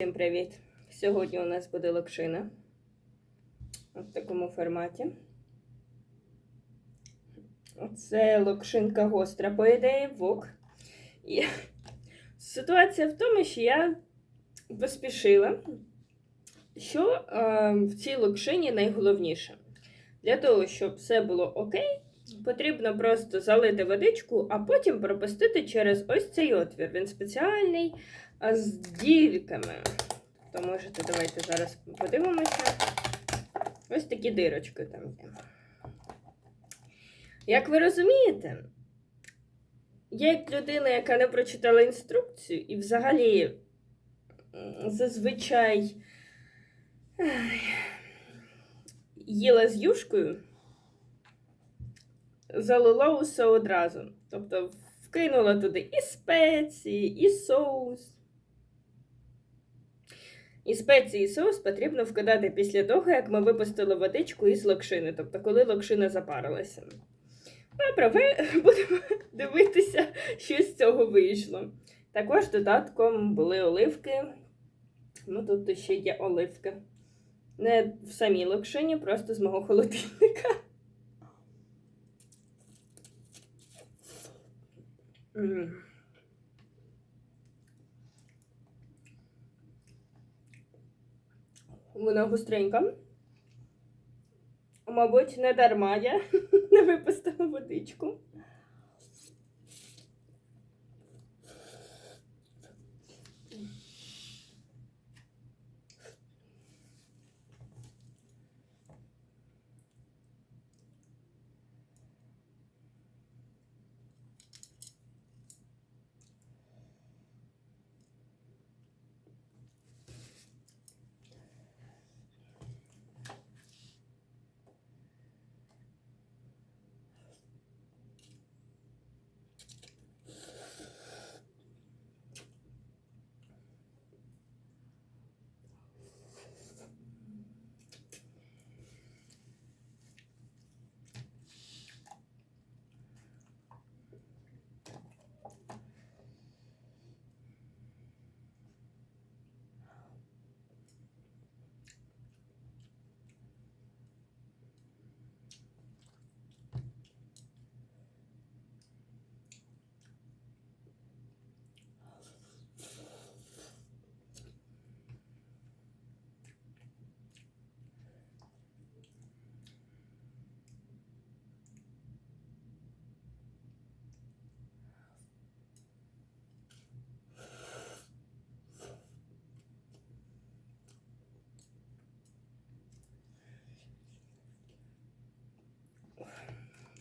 Всім привіт! Сьогодні у нас буде локшина в такому форматі. Це локшинка гостра, по ідеї, вок. І ситуація в тому, що я поспішила, що е, в цій локшині найголовніше. Для того, щоб все було окей, потрібно просто залити водичку, а потім пропустити через ось цей отвір. Він спеціальний з дірками. То можете, давайте зараз подивимося. Ось такі дирочки там є. Як ви розумієте, я як людина, яка не прочитала інструкцію, і взагалі зазвичай їла з юшкою, залила усе одразу. Тобто вкинула туди і спеції, і соус. І спеції і соус потрібно вкидати після того, як ми випустили водичку із локшини, тобто коли локшина запарилася. Добре, ви будемо дивитися, що з цього вийшло. Також додатком були оливки. Ну, тут ще є оливки. Не в самій локшині, просто з мого холодильника. М. Вона густренька. Мабуть, не дарма я не випустила водичку.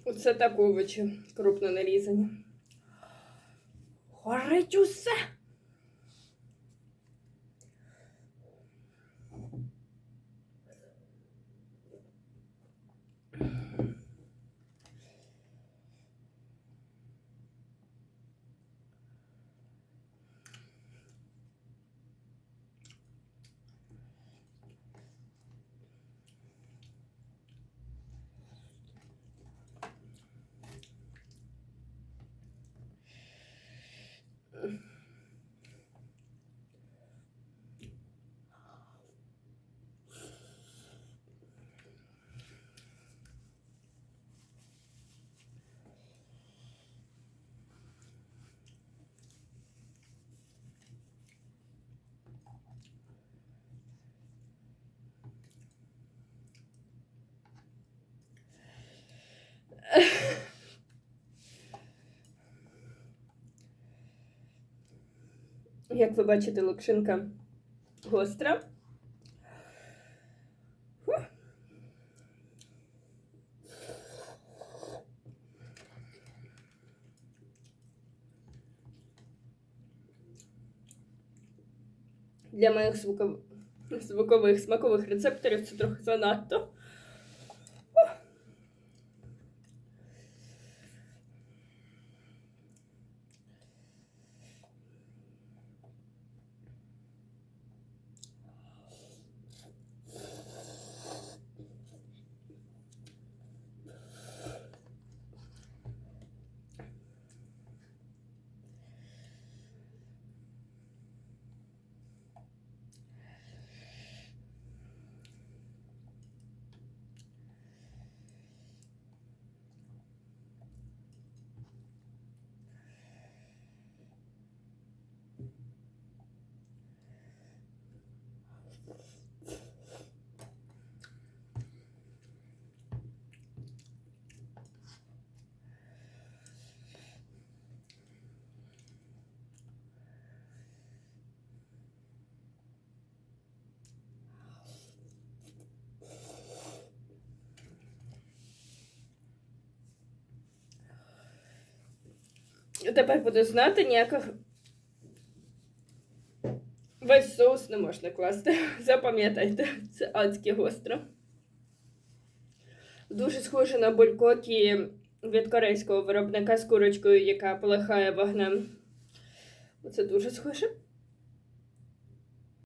Оце так овочі крупно нарізані. Горить усе. Як ви бачите, локшинка гостра. Для моїх звуков... звукових смакових рецепторів це трохи занадто. Тепер буду знати ніяких. Весь соус не можна класти. Запам'ятайте, це адське гостро. Дуже схоже на булькокі від корейського виробника з курочкою, яка полихає вогнем. Це дуже схоже.